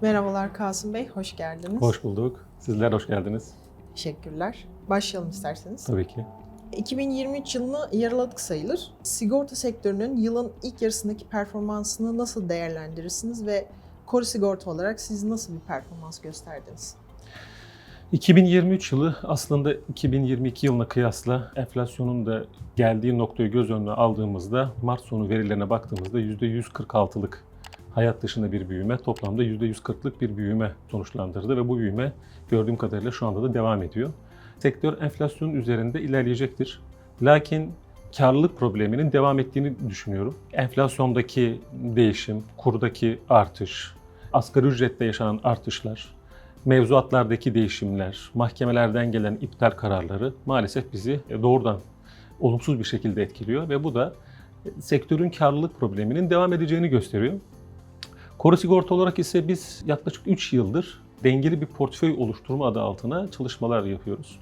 Merhabalar Kasım Bey, hoş geldiniz. Hoş bulduk. Sizler hoş geldiniz. Teşekkürler. Başlayalım isterseniz. Tabii ki. 2023 yılını yarıladık sayılır. Sigorta sektörünün yılın ilk yarısındaki performansını nasıl değerlendirirsiniz ve Kore Sigorta olarak siz nasıl bir performans gösterdiniz? 2023 yılı aslında 2022 yılına kıyasla enflasyonun da geldiği noktayı göz önüne aldığımızda Mart sonu verilerine baktığımızda %146'lık hayat dışında bir büyüme, toplamda %140'lık bir büyüme sonuçlandırdı ve bu büyüme gördüğüm kadarıyla şu anda da devam ediyor. Sektör enflasyonun üzerinde ilerleyecektir. Lakin karlılık probleminin devam ettiğini düşünüyorum. Enflasyondaki değişim, kurdaki artış, asgari ücrette yaşanan artışlar, mevzuatlardaki değişimler, mahkemelerden gelen iptal kararları maalesef bizi doğrudan olumsuz bir şekilde etkiliyor ve bu da sektörün karlılık probleminin devam edeceğini gösteriyor. Koru sigorta olarak ise biz yaklaşık 3 yıldır dengeli bir portföy oluşturma adı altına çalışmalar yapıyoruz.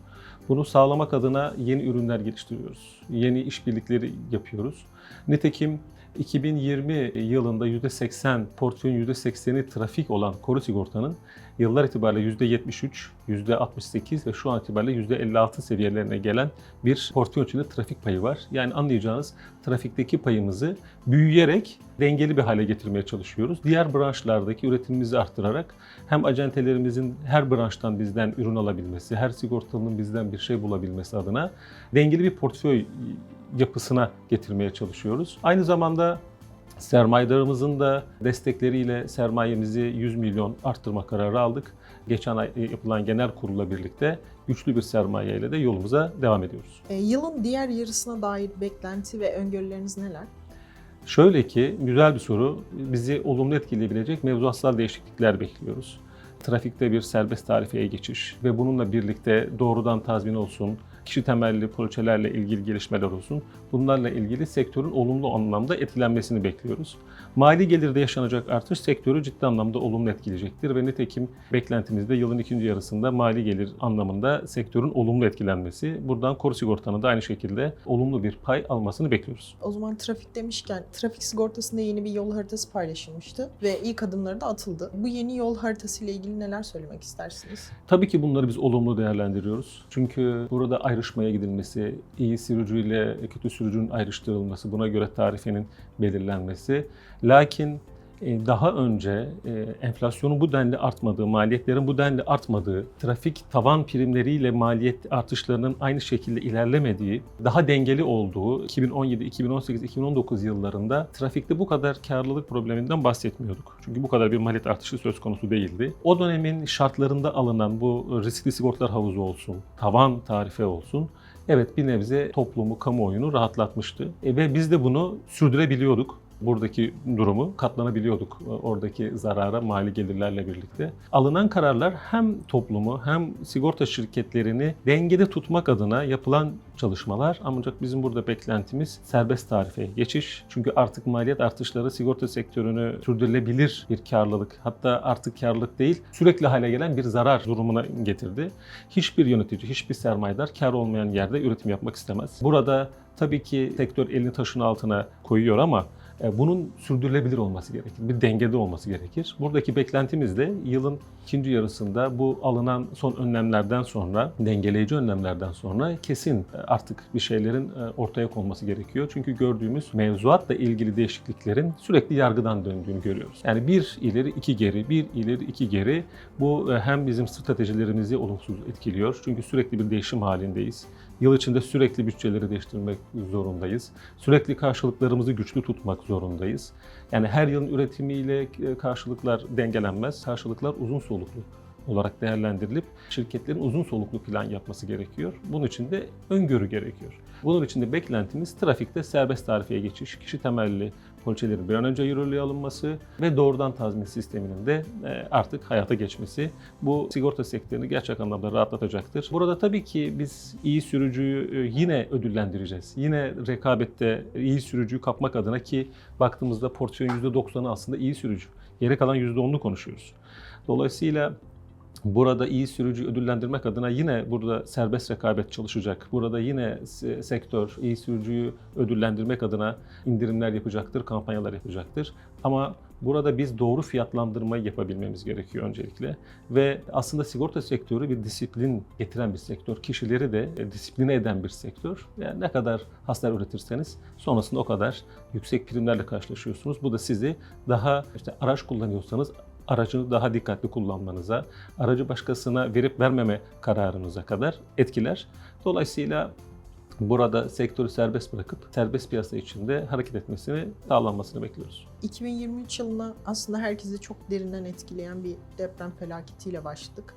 Bunu sağlamak adına yeni ürünler geliştiriyoruz. Yeni işbirlikleri yapıyoruz. Nitekim 2020 yılında %80, portföyün %80'i trafik olan koru sigortanın yıllar itibariyle %73, %68 ve şu an itibariyle %56 seviyelerine gelen bir portföy içinde trafik payı var. Yani anlayacağınız trafikteki payımızı büyüyerek dengeli bir hale getirmeye çalışıyoruz. Diğer branşlardaki üretimimizi arttırarak hem acentelerimizin her branştan bizden ürün alabilmesi, her sigortalının bizden bir şey bulabilmesi adına dengeli bir portföy yapısına getirmeye çalışıyoruz. Aynı zamanda sermayedarımızın da destekleriyle sermayemizi 100 milyon arttırma kararı aldık. Geçen ay yapılan genel kurulla birlikte güçlü bir sermaye ile de yolumuza devam ediyoruz. E, yılın diğer yarısına dair beklenti ve öngörüleriniz neler? Şöyle ki güzel bir soru. Bizi olumlu etkileyebilecek mevzuatsal değişiklikler bekliyoruz. Trafikte bir serbest tarifeye geçiş ve bununla birlikte doğrudan tazmin olsun, kişi temelli poliçelerle ilgili gelişmeler olsun. Bunlarla ilgili sektörün olumlu anlamda etkilenmesini bekliyoruz. Mali gelirde yaşanacak artış sektörü ciddi anlamda olumlu etkileyecektir ve nitekim beklentimizde yılın ikinci yarısında mali gelir anlamında sektörün olumlu etkilenmesi. Buradan koru sigortanın da aynı şekilde olumlu bir pay almasını bekliyoruz. O zaman trafik demişken, trafik sigortasında yeni bir yol haritası paylaşılmıştı ve ilk adımları da atıldı. Bu yeni yol haritası ile ilgili neler söylemek istersiniz? Tabii ki bunları biz olumlu değerlendiriyoruz. Çünkü burada ayrışmaya gidilmesi, iyi sürücüyle kötü sürücünün ayrıştırılması, buna göre tarifenin belirlenmesi. Lakin daha önce e, enflasyonun bu denli artmadığı, maliyetlerin bu denli artmadığı, trafik tavan primleriyle maliyet artışlarının aynı şekilde ilerlemediği, daha dengeli olduğu 2017, 2018, 2019 yıllarında trafikte bu kadar karlılık probleminden bahsetmiyorduk. Çünkü bu kadar bir maliyet artışı söz konusu değildi. O dönemin şartlarında alınan bu riskli sigortalar havuzu olsun, tavan tarife olsun, evet bir nebze toplumu, kamuoyunu rahatlatmıştı. E, ve biz de bunu sürdürebiliyorduk buradaki durumu katlanabiliyorduk oradaki zarara mali gelirlerle birlikte. Alınan kararlar hem toplumu hem sigorta şirketlerini dengede tutmak adına yapılan çalışmalar ancak bizim burada beklentimiz serbest tarifeye geçiş. Çünkü artık maliyet artışları sigorta sektörünü sürdürülebilir bir karlılık hatta artık karlılık değil sürekli hale gelen bir zarar durumuna getirdi. Hiçbir yönetici, hiçbir sermayedar kar olmayan yerde üretim yapmak istemez. Burada tabii ki sektör elini taşın altına koyuyor ama bunun sürdürülebilir olması gerekir. Bir dengede olması gerekir. Buradaki beklentimiz de yılın ikinci yarısında bu alınan son önlemlerden sonra, dengeleyici önlemlerden sonra kesin e, artık bir şeylerin e, ortaya konması gerekiyor. Çünkü gördüğümüz mevzuatla ilgili değişikliklerin sürekli yargıdan döndüğünü görüyoruz. Yani bir ileri iki geri, bir ileri iki geri bu hem bizim stratejilerimizi olumsuz etkiliyor. Çünkü sürekli bir değişim halindeyiz. Yıl içinde sürekli bütçeleri değiştirmek zorundayız. Sürekli karşılıklarımızı güçlü tutmak zorundayız. Yani her yılın üretimiyle karşılıklar dengelenmez. Karşılıklar uzun soluklu olarak değerlendirilip şirketlerin uzun soluklu plan yapması gerekiyor. Bunun için de öngörü gerekiyor. Bunun için de beklentimiz trafikte serbest tarifeye geçiş, kişi temelli poliçelerin bir an önce yürürlüğe alınması ve doğrudan tazmin sisteminin de artık hayata geçmesi bu sigorta sektörünü gerçek anlamda rahatlatacaktır. Burada tabii ki biz iyi sürücüyü yine ödüllendireceğiz. Yine rekabette iyi sürücüyü kapmak adına ki baktığımızda portföyün %90'ı aslında iyi sürücü. Geri kalan %10'unu konuşuyoruz. Dolayısıyla Burada iyi sürücü ödüllendirmek adına yine burada serbest rekabet çalışacak. Burada yine se- sektör iyi sürücüyü ödüllendirmek adına indirimler yapacaktır, kampanyalar yapacaktır. Ama burada biz doğru fiyatlandırmayı yapabilmemiz gerekiyor öncelikle. Ve aslında sigorta sektörü bir disiplin getiren bir sektör. Kişileri de e, disipline eden bir sektör. Yani ne kadar hasar üretirseniz sonrasında o kadar yüksek primlerle karşılaşıyorsunuz. Bu da sizi daha işte araç kullanıyorsanız aracını daha dikkatli kullanmanıza, aracı başkasına verip vermeme kararınıza kadar etkiler. Dolayısıyla burada sektörü serbest bırakıp serbest piyasa içinde hareket etmesini sağlanmasını bekliyoruz. 2023 yılına aslında herkesi çok derinden etkileyen bir deprem felaketiyle başladık.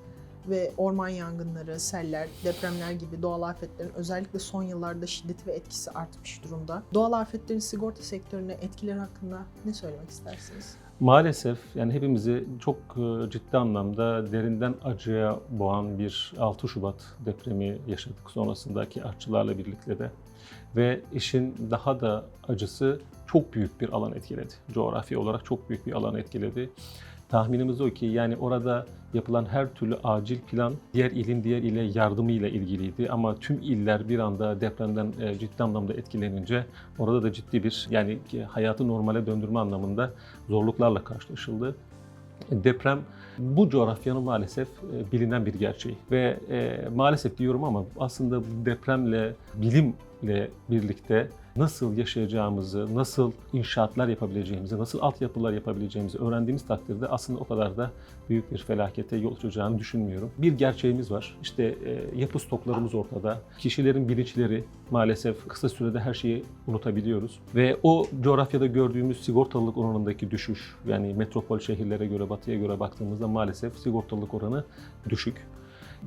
Ve orman yangınları, seller, depremler gibi doğal afetlerin özellikle son yıllarda şiddeti ve etkisi artmış durumda. Doğal afetlerin sigorta sektörüne etkileri hakkında ne söylemek istersiniz? Maalesef yani hepimizi çok e, ciddi anlamda derinden acıya boğan bir 6 Şubat depremi yaşadık sonrasındaki artçılarla birlikte de. Ve işin daha da acısı çok büyük bir alan etkiledi. Coğrafi olarak çok büyük bir alan etkiledi. Tahminimiz o ki yani orada yapılan her türlü acil plan diğer ilin diğer ile yardımıyla ilgiliydi. Ama tüm iller bir anda depremden e, ciddi anlamda etkilenince orada da ciddi bir yani hayatı normale döndürme anlamında zorluklarla karşılaşıldı. Deprem bu coğrafyanın maalesef e, bilinen bir gerçeği ve e, maalesef diyorum ama aslında depremle bilimle birlikte nasıl yaşayacağımızı, nasıl inşaatlar yapabileceğimizi, nasıl altyapılar yapabileceğimizi öğrendiğimiz takdirde aslında o kadar da büyük bir felakete yol açacağını düşünmüyorum. Bir gerçeğimiz var. İşte e, yapı stoklarımız ortada. Kişilerin bilinçleri maalesef kısa sürede her şeyi unutabiliyoruz. Ve o coğrafyada gördüğümüz sigortalılık oranındaki düşüş, yani metropol şehirlere göre, batıya göre baktığımızda maalesef sigortalılık oranı düşük.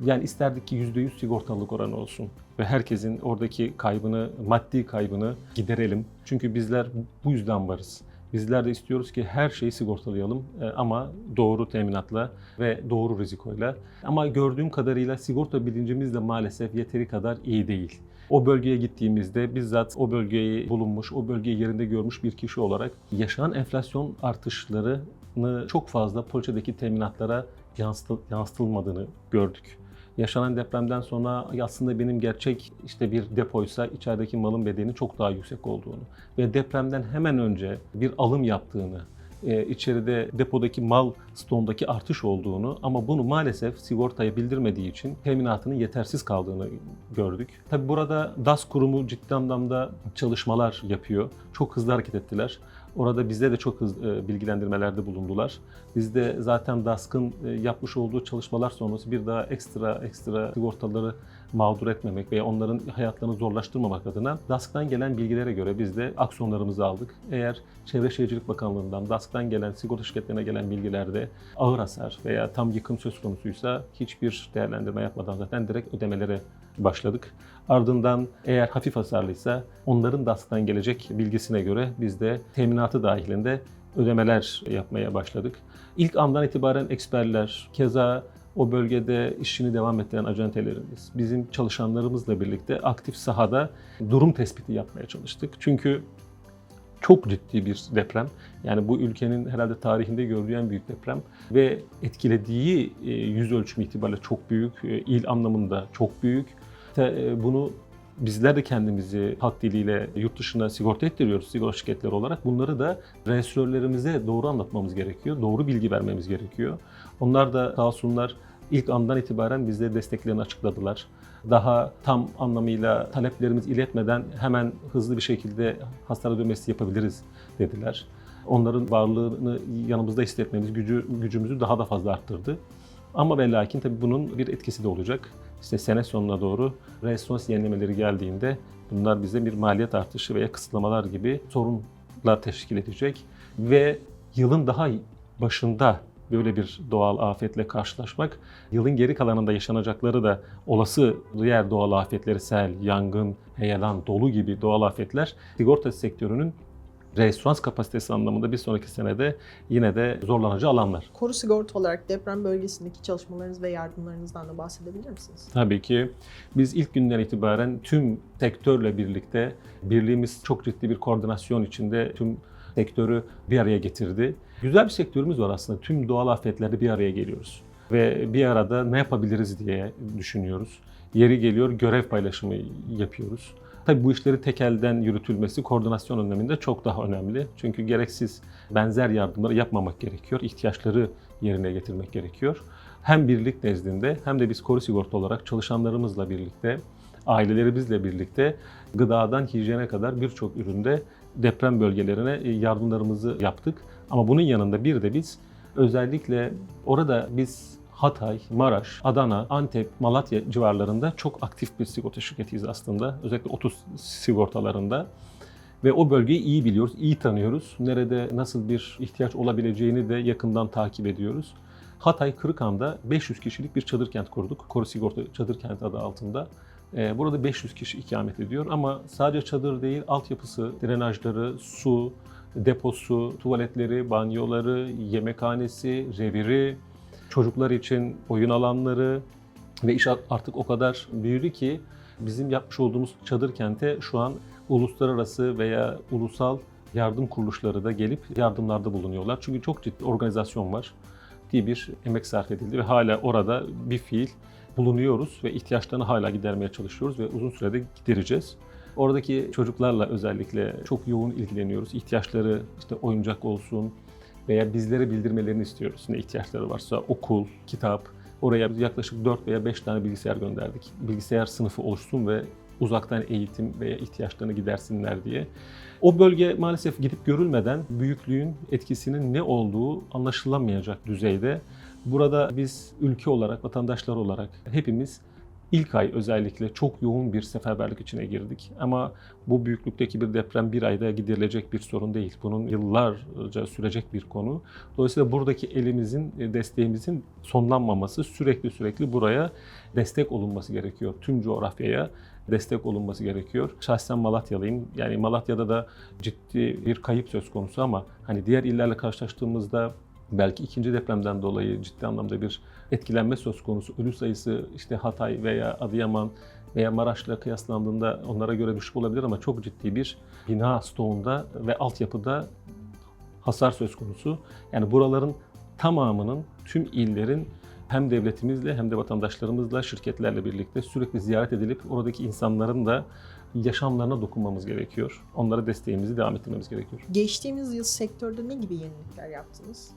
Yani isterdik ki %100 sigortalılık oranı olsun ve herkesin oradaki kaybını, maddi kaybını giderelim. Çünkü bizler bu yüzden varız. Bizler de istiyoruz ki her şeyi sigortalayalım e, ama doğru teminatla ve doğru rizikoyla. Ama gördüğüm kadarıyla sigorta bilincimiz de maalesef yeteri kadar iyi değil. O bölgeye gittiğimizde bizzat o bölgeyi bulunmuş, o bölgeyi yerinde görmüş bir kişi olarak yaşanan enflasyon artışlarını çok fazla poliçedeki teminatlara yansıtı- yansıtılmadığını gördük. Yaşanan depremden sonra aslında benim gerçek işte bir depoysa içerideki malın bedeni çok daha yüksek olduğunu ve depremden hemen önce bir alım yaptığını, e, içeride depodaki mal stoğundaki artış olduğunu ama bunu maalesef sigortaya bildirmediği için teminatının yetersiz kaldığını gördük. Tabi burada DAS kurumu ciddi anlamda çalışmalar yapıyor. Çok hızlı hareket ettiler. Orada bizde de çok hızlı bilgilendirmelerde bulundular. Biz de zaten DASK'ın e, yapmış olduğu çalışmalar sonrası bir daha ekstra ekstra sigortaları mağdur etmemek veya onların hayatlarını zorlaştırmamak adına DASK'tan gelen bilgilere göre biz de aksiyonlarımızı aldık. Eğer Çevre Şehircilik Bakanlığı'ndan DASK'tan gelen sigorta şirketlerine gelen bilgilerde ağır hasar veya tam yıkım söz konusuysa hiçbir değerlendirme yapmadan zaten direkt ödemelere başladık. Ardından eğer hafif hasarlıysa onların DASK'tan gelecek bilgisine göre biz de teminatı dahilinde ödemeler yapmaya başladık. İlk andan itibaren eksperler, keza o bölgede işini devam ettiren acentelerimiz, bizim çalışanlarımızla birlikte aktif sahada durum tespiti yapmaya çalıştık. Çünkü çok ciddi bir deprem. Yani bu ülkenin herhalde tarihinde gördüğü en büyük deprem ve etkilediği e, yüz ölçümü itibariyle çok büyük, e, il anlamında çok büyük. E, Bunu bizler de kendimizi halk diliyle yurt dışına sigorta ettiriyoruz sigorta şirketleri olarak. Bunları da rejiströrlerimize doğru anlatmamız gerekiyor, doğru bilgi vermemiz gerekiyor. Onlar da sağ olsunlar ilk andan itibaren bize desteklerini açıkladılar. Daha tam anlamıyla taleplerimiz iletmeden hemen hızlı bir şekilde hasar ödemesi yapabiliriz dediler. Onların varlığını yanımızda hissetmemiz gücü, gücümüzü daha da fazla arttırdı. Ama ve lakin tabii bunun bir etkisi de olacak. İşte sene sonuna doğru restons yenilemeleri geldiğinde bunlar bize bir maliyet artışı veya kısıtlamalar gibi sorunlar teşkil edecek. Ve yılın daha başında böyle bir doğal afetle karşılaşmak, yılın geri kalanında yaşanacakları da olası diğer doğal afetleri sel, yangın, heyelan, dolu gibi doğal afetler sigorta sektörünün restoran kapasitesi anlamında bir sonraki senede yine de zorlanacağı alanlar. Koru sigorta olarak deprem bölgesindeki çalışmalarınız ve yardımlarınızdan da bahsedebilir misiniz? Tabii ki biz ilk günden itibaren tüm sektörle birlikte birliğimiz çok ciddi bir koordinasyon içinde tüm sektörü bir araya getirdi. Güzel bir sektörümüz var aslında. Tüm doğal afetlerde bir araya geliyoruz. ve bir arada ne yapabiliriz diye düşünüyoruz. Yeri geliyor görev paylaşımı yapıyoruz. Tabii bu işleri tek elden yürütülmesi koordinasyon önleminde çok daha önemli. Çünkü gereksiz benzer yardımları yapmamak gerekiyor. İhtiyaçları yerine getirmek gerekiyor. Hem birlik nezdinde hem de biz koru sigorta olarak çalışanlarımızla birlikte, ailelerimizle birlikte gıdadan hijyene kadar birçok üründe deprem bölgelerine yardımlarımızı yaptık. Ama bunun yanında bir de biz özellikle orada biz Hatay, Maraş, Adana, Antep, Malatya civarlarında çok aktif bir sigorta şirketiyiz aslında. Özellikle 30 sigortalarında. Ve o bölgeyi iyi biliyoruz, iyi tanıyoruz. Nerede nasıl bir ihtiyaç olabileceğini de yakından takip ediyoruz. Hatay Kırıkhan'da 500 kişilik bir çadır kent kurduk. Koru Sigorta Çadır Kent adı altında. Ee, Burada 500 kişi ikamet ediyor ama sadece çadır değil, altyapısı, drenajları, su, deposu, tuvaletleri, banyoları, yemekhanesi, reviri, çocuklar için oyun alanları ve iş artık o kadar büyüdü ki bizim yapmış olduğumuz çadır kente şu an uluslararası veya ulusal yardım kuruluşları da gelip yardımlarda bulunuyorlar. Çünkü çok ciddi organizasyon var diye bir emek sarf edildi ve hala orada bir fiil bulunuyoruz ve ihtiyaçlarını hala gidermeye çalışıyoruz ve uzun sürede gidereceğiz. Oradaki çocuklarla özellikle çok yoğun ilgileniyoruz. İhtiyaçları işte oyuncak olsun veya bizlere bildirmelerini istiyoruz. Ne ihtiyaçları varsa okul, kitap. Oraya yaklaşık 4 veya 5 tane bilgisayar gönderdik. Bilgisayar sınıfı oluşsun ve uzaktan eğitim veya ihtiyaçlarını gidersinler diye. O bölge maalesef gidip görülmeden büyüklüğün etkisinin ne olduğu anlaşılamayacak düzeyde. Burada biz ülke olarak, vatandaşlar olarak hepimiz ilk ay özellikle çok yoğun bir seferberlik içine girdik. Ama bu büyüklükteki bir deprem bir ayda giderilecek bir sorun değil. Bunun yıllarca sürecek bir konu. Dolayısıyla buradaki elimizin, desteğimizin sonlanmaması, sürekli sürekli buraya destek olunması gerekiyor. Tüm coğrafyaya destek olunması gerekiyor. Şahsen Malatyalıyım. Yani Malatya'da da ciddi bir kayıp söz konusu ama hani diğer illerle karşılaştığımızda belki ikinci depremden dolayı ciddi anlamda bir etkilenme söz konusu. Ölü sayısı işte Hatay veya Adıyaman veya Maraş'la kıyaslandığında onlara göre düşük olabilir ama çok ciddi bir bina stoğunda ve altyapıda hasar söz konusu. Yani buraların tamamının, tüm illerin hem devletimizle hem de vatandaşlarımızla, şirketlerle birlikte sürekli ziyaret edilip oradaki insanların da yaşamlarına dokunmamız gerekiyor. Onlara desteğimizi devam ettirmemiz gerekiyor. Geçtiğimiz yıl sektörde ne gibi yenilikler yaptınız?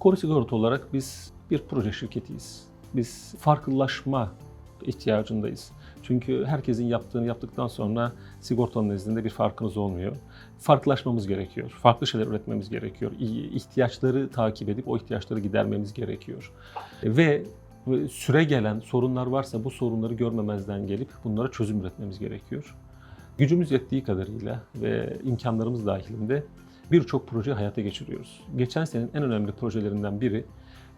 Koru Sigorta olarak biz bir proje şirketiyiz. Biz farklılaşma ihtiyacındayız. Çünkü herkesin yaptığını yaptıktan sonra sigortanın nezdinde bir farkınız olmuyor. Farklılaşmamız gerekiyor. Farklı şeyler üretmemiz gerekiyor. İhtiyaçları takip edip o ihtiyaçları gidermemiz gerekiyor. Ve süre gelen sorunlar varsa bu sorunları görmemezden gelip bunlara çözüm üretmemiz gerekiyor. Gücümüz yettiği kadarıyla ve imkanlarımız dahilinde birçok proje hayata geçiriyoruz. Geçen senenin en önemli projelerinden biri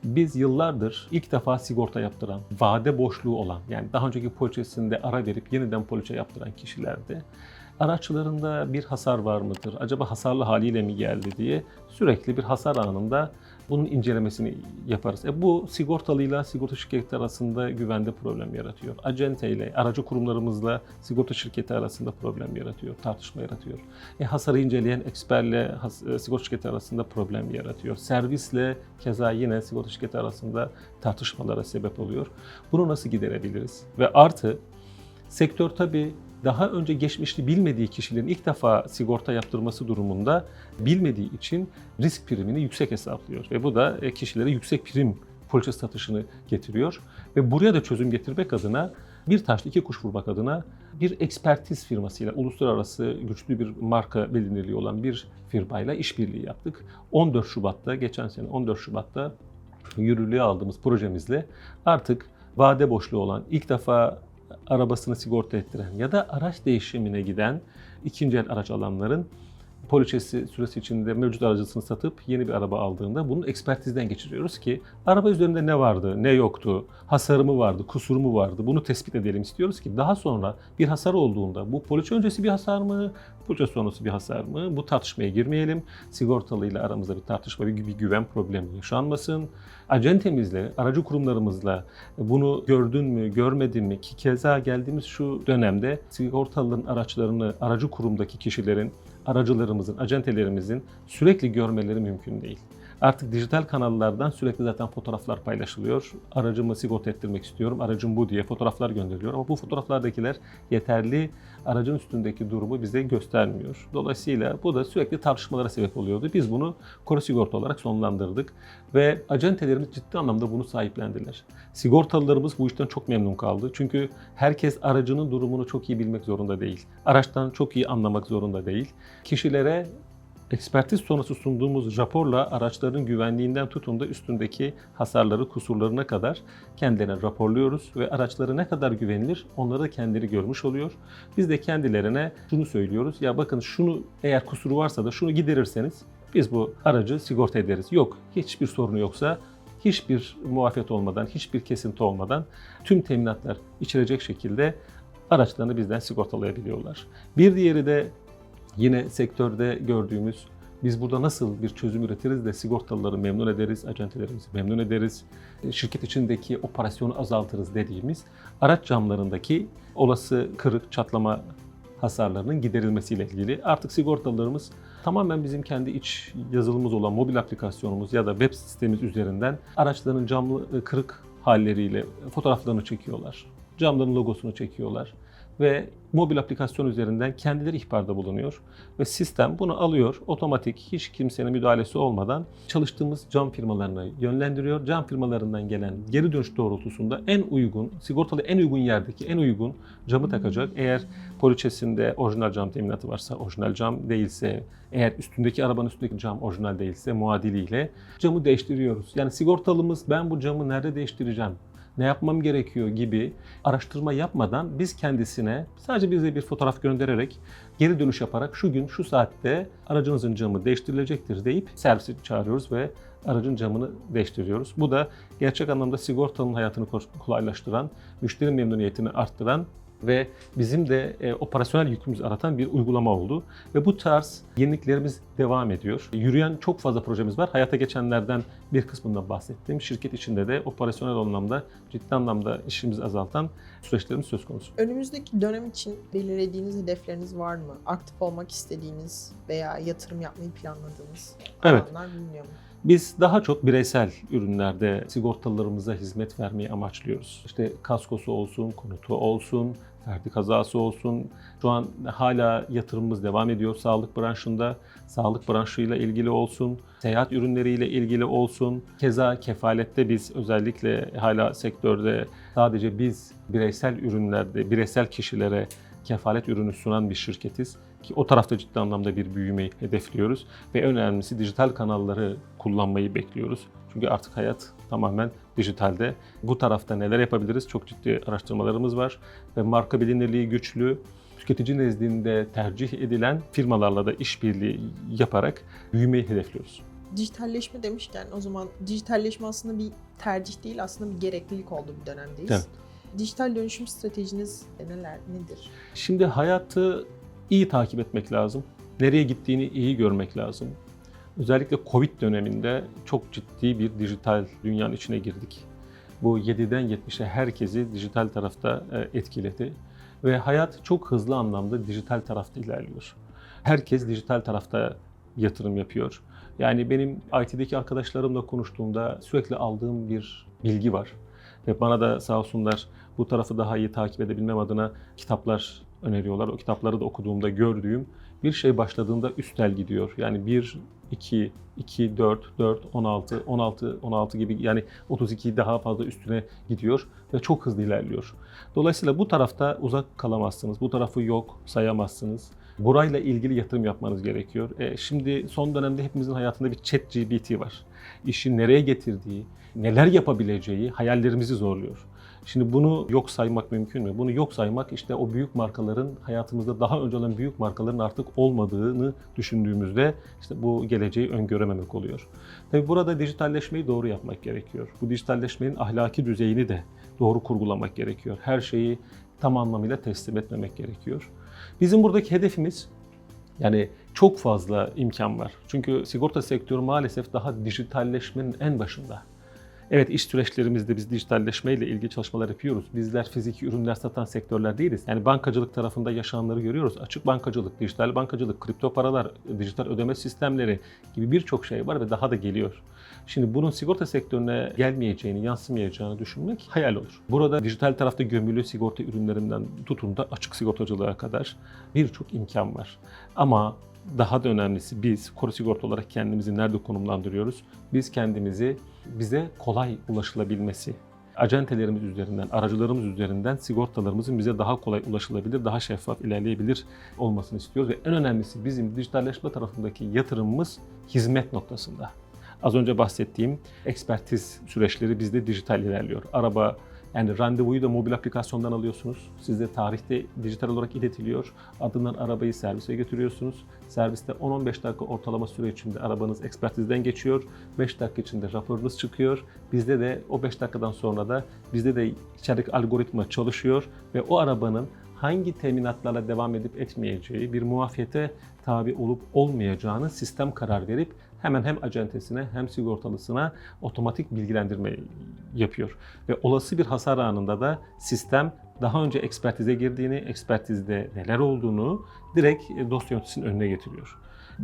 biz yıllardır ilk defa sigorta yaptıran, vade boşluğu olan yani daha önceki poliçesinde ara verip yeniden poliçe yaptıran kişilerde araçlarında bir hasar var mıdır? Acaba hasarlı haliyle mi geldi diye sürekli bir hasar anında bunun incelemesini yaparız. E bu sigortalıyla sigorta şirketi arasında güvende problem yaratıyor. Acente ile aracı kurumlarımızla sigorta şirketi arasında problem yaratıyor, tartışma yaratıyor. E hasarı inceleyen eksperle has, e, sigorta şirketi arasında problem yaratıyor. Servisle keza yine sigorta şirketi arasında tartışmalara sebep oluyor. Bunu nasıl giderebiliriz? Ve artı sektör tabii daha önce geçmişte bilmediği kişilerin ilk defa sigorta yaptırması durumunda bilmediği için risk primini yüksek hesaplıyor. Ve bu da e, kişilere yüksek prim poliçe satışını getiriyor. Ve buraya da çözüm getirmek adına bir taşla iki kuş vurmak adına bir ekspertiz firmasıyla uluslararası güçlü bir marka bilinirliği olan bir firmayla işbirliği yaptık. 14 Şubat'ta, geçen sene 14 Şubat'ta yürürlüğe aldığımız projemizle artık vade boşluğu olan ilk defa arabasını sigorta ettiren ya da araç değişimine giden ikinci el araç alanların poliçesi süresi içinde mevcut aracısını satıp yeni bir araba aldığında bunu ekspertizden geçiriyoruz ki araba üzerinde ne vardı, ne yoktu, hasarı mı vardı, kusuru mu vardı bunu tespit edelim istiyoruz ki daha sonra bir hasar olduğunda bu poliçe öncesi bir hasar mı, poliçe sonrası bir hasar mı bu tartışmaya girmeyelim. Sigortalıyla aramızda bir tartışma, bir, bir güven problemi yaşanmasın. Acentemizle, aracı kurumlarımızla bunu gördün mü, görmedin mi ki keza geldiğimiz şu dönemde sigortalıların araçlarını aracı kurumdaki kişilerin aracılarımızın, acentelerimizin sürekli görmeleri mümkün değil. Artık dijital kanallardan sürekli zaten fotoğraflar paylaşılıyor. Aracımı sigorta ettirmek istiyorum, aracım bu diye fotoğraflar gönderiliyor. Ama bu fotoğraflardakiler yeterli aracın üstündeki durumu bize göstermiyor. Dolayısıyla bu da sürekli tartışmalara sebep oluyordu. Biz bunu koro sigorta olarak sonlandırdık ve acentelerimiz ciddi anlamda bunu sahiplendiler. Sigortalılarımız bu işten çok memnun kaldı. Çünkü herkes aracının durumunu çok iyi bilmek zorunda değil. Araçtan çok iyi anlamak zorunda değil. Kişilere ekspertiz sonrası sunduğumuz raporla araçların güvenliğinden tutun da üstündeki hasarları, kusurlarına kadar kendilerine raporluyoruz ve araçları ne kadar güvenilir onları da kendileri görmüş oluyor. Biz de kendilerine şunu söylüyoruz. Ya bakın şunu eğer kusuru varsa da şunu giderirseniz biz bu aracı sigorta ederiz. Yok, hiçbir sorunu yoksa hiçbir muafiyet olmadan, hiçbir kesinti olmadan tüm teminatlar içirecek şekilde araçlarını bizden sigortalayabiliyorlar. Bir diğeri de yine sektörde gördüğümüz biz burada nasıl bir çözüm üretiriz de sigortalıları memnun ederiz, acentelerimizi memnun ederiz, şirket içindeki operasyonu azaltırız dediğimiz araç camlarındaki olası kırık, çatlama hasarlarının giderilmesiyle ilgili. Artık sigortalılarımız tamamen bizim kendi iç yazılımımız olan mobil aplikasyonumuz ya da web sistemimiz üzerinden araçların camlı kırık halleriyle fotoğraflarını çekiyorlar. Camların logosunu çekiyorlar ve mobil aplikasyon üzerinden kendileri ihbarda bulunuyor ve sistem bunu alıyor otomatik hiç kimsenin müdahalesi olmadan çalıştığımız cam firmalarına yönlendiriyor. Cam firmalarından gelen geri dönüş doğrultusunda en uygun, sigortalı en uygun yerdeki en uygun camı takacak. Eğer poliçesinde orijinal cam teminatı varsa orijinal cam değilse, eğer üstündeki arabanın üstündeki cam orijinal değilse muadiliyle camı değiştiriyoruz. Yani sigortalımız ben bu camı nerede değiştireceğim? Ne yapmam gerekiyor gibi araştırma yapmadan biz kendisine sadece bize bir fotoğraf göndererek geri dönüş yaparak şu gün şu saatte aracınızın camı değiştirilecektir deyip servisi çağırıyoruz ve aracın camını değiştiriyoruz. Bu da gerçek anlamda sigortanın hayatını kolaylaştıran, müşteri memnuniyetini arttıran ve bizim de e, operasyonel yükümüzü aratan bir uygulama oldu. Ve bu tarz yeniliklerimiz devam ediyor. Yürüyen çok fazla projemiz var. Hayata geçenlerden bir kısmından bahsettim. Şirket içinde de operasyonel anlamda ciddi anlamda işimizi azaltan süreçlerimiz söz konusu. Önümüzdeki dönem için belirlediğiniz hedefleriniz var mı? Aktif olmak istediğiniz veya yatırım yapmayı planladığınız Evet. alanlar biliniyor mu? Biz daha çok bireysel ürünlerde sigortalılarımıza hizmet vermeyi amaçlıyoruz. İşte kaskosu olsun, konutu olsun, ferdi kazası olsun. Şu an hala yatırımımız devam ediyor sağlık branşında. Sağlık branşıyla ilgili olsun, seyahat ürünleriyle ilgili olsun. Keza kefalette biz özellikle hala sektörde sadece biz bireysel ürünlerde, bireysel kişilere kefalet ürünü sunan bir şirketiz ki o tarafta ciddi anlamda bir büyümeyi hedefliyoruz ve en önemlisi dijital kanalları kullanmayı bekliyoruz. Çünkü artık hayat tamamen dijitalde. Bu tarafta neler yapabiliriz? Çok ciddi araştırmalarımız var ve marka bilinirliği güçlü, tüketici nezdinde tercih edilen firmalarla da işbirliği yaparak büyümeyi hedefliyoruz. Dijitalleşme demişken o zaman dijitalleşme aslında bir tercih değil aslında bir gereklilik olduğu bir dönemdeyiz. Evet. Dijital dönüşüm stratejiniz neler, nedir? Şimdi hayatı iyi takip etmek lazım. Nereye gittiğini iyi görmek lazım. Özellikle Covid döneminde çok ciddi bir dijital dünyanın içine girdik. Bu 7'den 70'e herkesi dijital tarafta e, etkiledi. Ve hayat çok hızlı anlamda dijital tarafta ilerliyor. Herkes dijital tarafta yatırım yapıyor. Yani benim IT'deki arkadaşlarımla konuştuğumda sürekli aldığım bir bilgi var. Ve bana da sağ olsunlar bu tarafı daha iyi takip edebilmem adına kitaplar öneriyorlar. O kitapları da okuduğumda gördüğüm bir şey başladığında üstel gidiyor. Yani 1, 2, 2, 4, 4, 16, 16, 16 gibi yani 32 daha fazla üstüne gidiyor ve çok hızlı ilerliyor. Dolayısıyla bu tarafta uzak kalamazsınız. Bu tarafı yok sayamazsınız. Burayla ilgili yatırım yapmanız gerekiyor. E, şimdi son dönemde hepimizin hayatında bir chat GBT var. İşi nereye getirdiği, neler yapabileceği hayallerimizi zorluyor. Şimdi bunu yok saymak mümkün mü? Bunu yok saymak işte o büyük markaların hayatımızda daha önce olan büyük markaların artık olmadığını düşündüğümüzde işte bu geleceği öngörememek oluyor. Tabi burada dijitalleşmeyi doğru yapmak gerekiyor. Bu dijitalleşmenin ahlaki düzeyini de doğru kurgulamak gerekiyor. Her şeyi tam anlamıyla teslim etmemek gerekiyor. Bizim buradaki hedefimiz yani çok fazla imkan var. Çünkü sigorta sektörü maalesef daha dijitalleşmenin en başında. Evet iş süreçlerimizde biz dijitalleşmeyle ilgili çalışmalar yapıyoruz. Bizler fiziki ürünler satan sektörler değiliz. Yani bankacılık tarafında yaşananları görüyoruz. Açık bankacılık, dijital bankacılık, kripto paralar, dijital ödeme sistemleri gibi birçok şey var ve daha da geliyor. Şimdi bunun sigorta sektörüne gelmeyeceğini, yansımayacağını düşünmek hayal olur. Burada dijital tarafta gömülü sigorta ürünlerinden tutun da açık sigortacılığa kadar birçok imkan var. Ama daha da önemlisi biz koro sigorta olarak kendimizi nerede konumlandırıyoruz? Biz kendimizi bize kolay ulaşılabilmesi, acentelerimiz üzerinden, aracılarımız üzerinden sigortalarımızın bize daha kolay ulaşılabilir, daha şeffaf ilerleyebilir olmasını istiyoruz. Ve en önemlisi bizim dijitalleşme tarafındaki yatırımımız hizmet noktasında. Az önce bahsettiğim ekspertiz süreçleri bizde dijital ilerliyor. Araba yani randevuyu da mobil aplikasyondan alıyorsunuz. Size tarihte dijital olarak iletiliyor. Adından arabayı servise götürüyorsunuz. Serviste 10-15 dakika ortalama süre içinde arabanız ekspertizden geçiyor. 5 dakika içinde raporunuz çıkıyor. Bizde de o 5 dakikadan sonra da bizde de içerideki algoritma çalışıyor ve o arabanın hangi teminatlarla devam edip etmeyeceği, bir muafiyete tabi olup olmayacağını sistem karar verip hemen hem acentesine hem sigortalısına otomatik bilgilendirme yapıyor. Ve olası bir hasar anında da sistem daha önce ekspertize girdiğini, ekspertizde neler olduğunu direkt dosya yöneticisinin önüne getiriyor.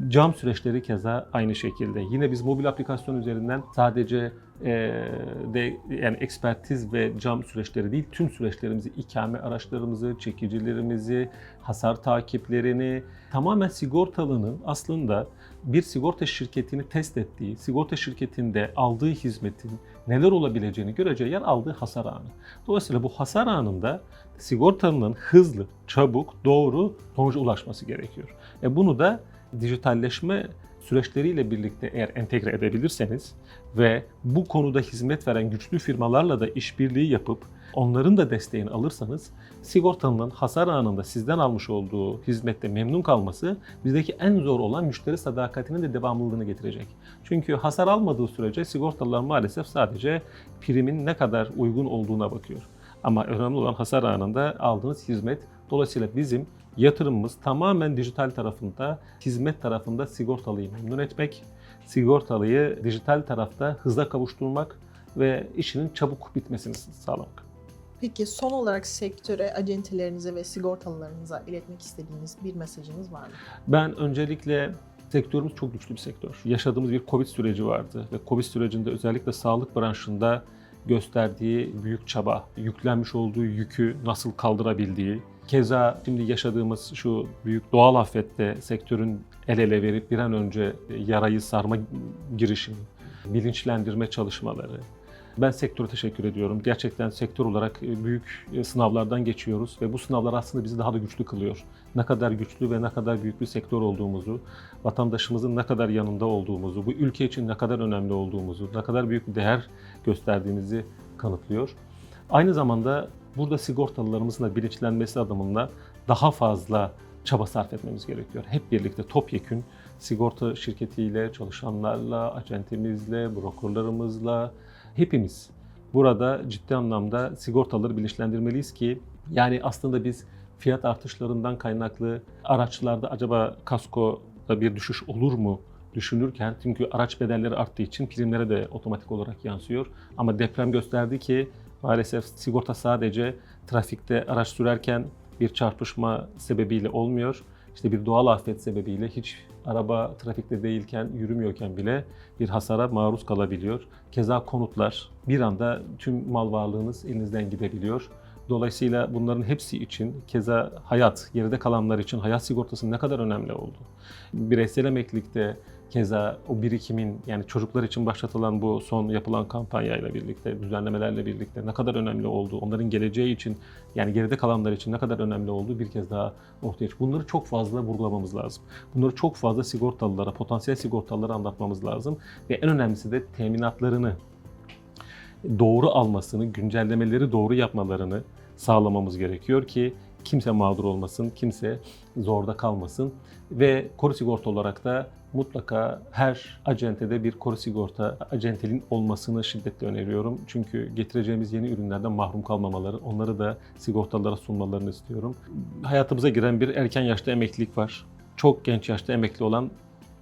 Cam süreçleri keza aynı şekilde. Yine biz mobil aplikasyon üzerinden sadece e, de yani ekspertiz ve cam süreçleri değil, tüm süreçlerimizi, ikame araçlarımızı, çekicilerimizi, hasar takiplerini tamamen sigortalının aslında bir sigorta şirketini test ettiği, sigorta şirketinde aldığı hizmetin neler olabileceğini göreceği yer aldığı hasar anı. Dolayısıyla bu hasar anında sigortalının hızlı, çabuk, doğru sonuca ulaşması gerekiyor. E bunu da dijitalleşme süreçleriyle birlikte eğer entegre edebilirseniz ve bu konuda hizmet veren güçlü firmalarla da işbirliği yapıp onların da desteğini alırsanız sigortalının hasar anında sizden almış olduğu hizmette memnun kalması bizdeki en zor olan müşteri sadakatinin de devamlılığını getirecek. Çünkü hasar almadığı sürece sigortalılar maalesef sadece primin ne kadar uygun olduğuna bakıyor. Ama önemli olan hasar anında aldığınız hizmet. Dolayısıyla bizim yatırımımız tamamen dijital tarafında, hizmet tarafında sigortalıyı memnun etmek, sigortalıyı dijital tarafta hıza kavuşturmak ve işinin çabuk bitmesini sağlamak. Peki son olarak sektöre, acentelerinize ve sigortalılarınıza iletmek istediğiniz bir mesajınız var mı? Ben öncelikle sektörümüz çok güçlü bir sektör. Yaşadığımız bir Covid süreci vardı ve Covid sürecinde özellikle sağlık branşında gösterdiği büyük çaba, yüklenmiş olduğu yükü nasıl kaldırabildiği, keza şimdi yaşadığımız şu büyük doğal afette sektörün el ele verip bir an önce yarayı sarma girişimi, bilinçlendirme çalışmaları, ben sektöre teşekkür ediyorum. Gerçekten sektör olarak büyük sınavlardan geçiyoruz ve bu sınavlar aslında bizi daha da güçlü kılıyor. Ne kadar güçlü ve ne kadar büyük bir sektör olduğumuzu, vatandaşımızın ne kadar yanında olduğumuzu, bu ülke için ne kadar önemli olduğumuzu, ne kadar büyük bir değer gösterdiğimizi kanıtlıyor. Aynı zamanda burada sigortalılarımızın da bilinçlenmesi adımında daha fazla çaba sarf etmemiz gerekiyor. Hep birlikte topyekün sigorta şirketiyle, çalışanlarla, acentemizle, brokerlarımızla, hepimiz burada ciddi anlamda sigortaları bilinçlendirmeliyiz ki yani aslında biz fiyat artışlarından kaynaklı araçlarda acaba kaskoda bir düşüş olur mu düşünürken çünkü araç bedelleri arttığı için primlere de otomatik olarak yansıyor. Ama deprem gösterdi ki maalesef sigorta sadece trafikte araç sürerken bir çarpışma sebebiyle olmuyor. İşte bir doğal afet sebebiyle hiç araba trafikte değilken, yürümüyorken bile bir hasara maruz kalabiliyor. Keza konutlar bir anda tüm mal varlığınız elinizden gidebiliyor. Dolayısıyla bunların hepsi için keza hayat, geride kalanlar için hayat sigortasının ne kadar önemli olduğu. Bireysel emeklilikte keza o birikimin yani çocuklar için başlatılan bu son yapılan kampanyayla birlikte, düzenlemelerle birlikte ne kadar önemli olduğu, onların geleceği için yani geride kalanlar için ne kadar önemli olduğu bir kez daha ortaya çıkıyor. Bunları çok fazla vurgulamamız lazım. Bunları çok fazla sigortalılara, potansiyel sigortalılara anlatmamız lazım. Ve en önemlisi de teminatlarını doğru almasını, güncellemeleri doğru yapmalarını sağlamamız gerekiyor ki kimse mağdur olmasın, kimse zorda kalmasın ve koru sigorta olarak da mutlaka her acentede bir koru sigorta acentelin olmasını şiddetle öneriyorum. Çünkü getireceğimiz yeni ürünlerden mahrum kalmamaları, onları da sigortalara sunmalarını istiyorum. Hayatımıza giren bir erken yaşta emeklilik var. Çok genç yaşta emekli olan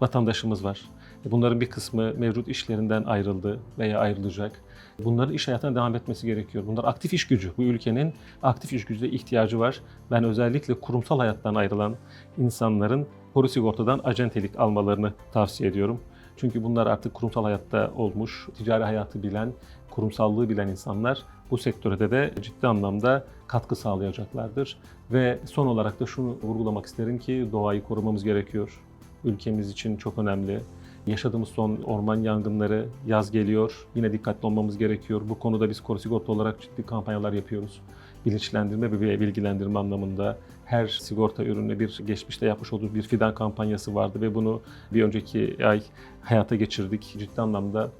vatandaşımız var. Bunların bir kısmı mevcut işlerinden ayrıldı veya ayrılacak. Bunların iş hayatına devam etmesi gerekiyor. Bunlar aktif iş gücü. Bu ülkenin aktif iş gücüne ihtiyacı var. Ben özellikle kurumsal hayattan ayrılan insanların Pori Sigorta'dan acentelik almalarını tavsiye ediyorum. Çünkü bunlar artık kurumsal hayatta olmuş, ticari hayatı bilen, kurumsallığı bilen insanlar bu sektörde de ciddi anlamda katkı sağlayacaklardır. Ve son olarak da şunu vurgulamak isterim ki doğayı korumamız gerekiyor. Ülkemiz için çok önemli. Yaşadığımız son orman yangınları yaz geliyor. Yine dikkatli olmamız gerekiyor. Bu konuda biz Koro Sigorta olarak ciddi kampanyalar yapıyoruz. Bilinçlendirme ve bilgilendirme anlamında her sigorta ürünü bir geçmişte yapmış olduğu bir fidan kampanyası vardı ve bunu bir önceki ay hayata geçirdik. Ciddi anlamda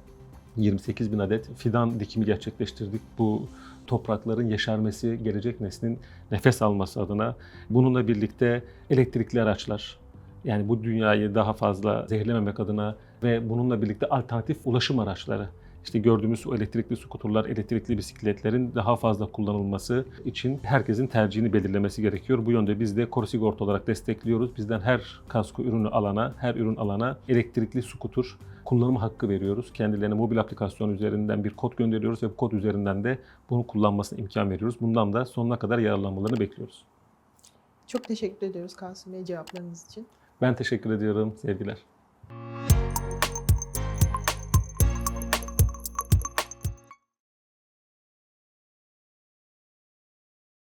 28 bin adet fidan dikimi gerçekleştirdik. Bu toprakların yeşermesi, gelecek neslin nefes alması adına. Bununla birlikte elektrikli araçlar, yani bu dünyayı daha fazla zehirlememek adına ve bununla birlikte alternatif ulaşım araçları, işte gördüğümüz o elektrikli skuterlar, elektrikli bisikletlerin daha fazla kullanılması için herkesin tercihini belirlemesi gerekiyor. Bu yönde biz de Koro Sigorta olarak destekliyoruz. Bizden her kasko ürünü alana, her ürün alana elektrikli skuter kullanım hakkı veriyoruz. Kendilerine mobil aplikasyon üzerinden bir kod gönderiyoruz ve bu kod üzerinden de bunu kullanmasına imkan veriyoruz. Bundan da sonuna kadar yararlanmalarını bekliyoruz. Çok teşekkür ediyoruz Kasım Bey cevaplarınız için. Ben teşekkür ediyorum. Sevgiler.